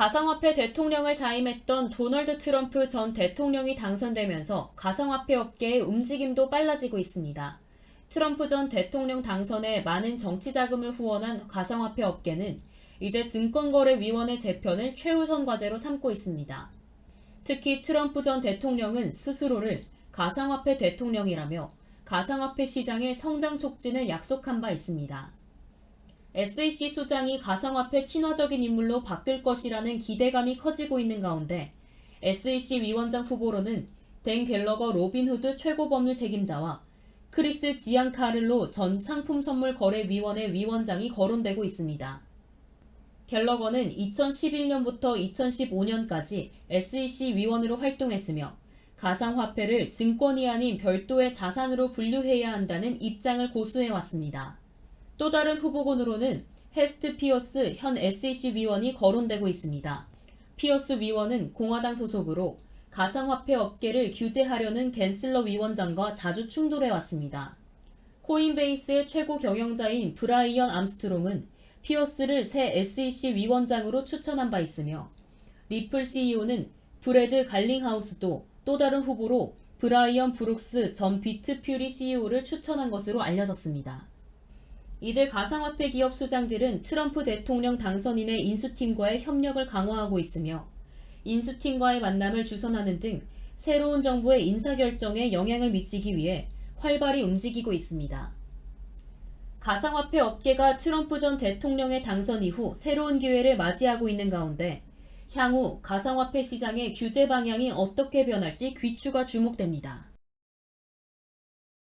가상화폐 대통령을 자임했던 도널드 트럼프 전 대통령이 당선되면서 가상화폐 업계의 움직임도 빨라지고 있습니다. 트럼프 전 대통령 당선에 많은 정치 자금을 후원한 가상화폐 업계는 이제 증권거래위원회 재편을 최우선 과제로 삼고 있습니다. 특히 트럼프 전 대통령은 스스로를 가상화폐 대통령이라며 가상화폐 시장의 성장 촉진을 약속한 바 있습니다. SEC 수장이 가상화폐 친화적인 인물로 바뀔 것이라는 기대감이 커지고 있는 가운데 SEC 위원장 후보로는 댄 갤러거 로빈후드 최고 법률 책임자와 크리스 지안카를로 전 상품 선물 거래 위원회 위원장이 거론되고 있습니다. 갤러거는 2011년부터 2015년까지 SEC 위원으로 활동했으며 가상화폐를 증권이 아닌 별도의 자산으로 분류해야 한다는 입장을 고수해왔습니다. 또 다른 후보군으로는 헤스트 피어스 현 SEC 위원이 거론되고 있습니다. 피어스 위원은 공화당 소속으로 가상화폐 업계를 규제하려는 겐슬러 위원장과 자주 충돌해왔습니다. 코인베이스의 최고 경영자인 브라이언 암스트롱은 피어스를 새 SEC 위원장으로 추천한 바 있으며 리플 CEO는 브래드 갈링하우스도 또 다른 후보로 브라이언 브룩스 전 비트 퓨리 CEO를 추천한 것으로 알려졌습니다. 이들 가상화폐 기업 수장들은 트럼프 대통령 당선인의 인수팀과의 협력을 강화하고 있으며 인수팀과의 만남을 주선하는 등 새로운 정부의 인사결정에 영향을 미치기 위해 활발히 움직이고 있습니다. 가상화폐 업계가 트럼프 전 대통령의 당선 이후 새로운 기회를 맞이하고 있는 가운데 향후 가상화폐 시장의 규제 방향이 어떻게 변할지 귀추가 주목됩니다.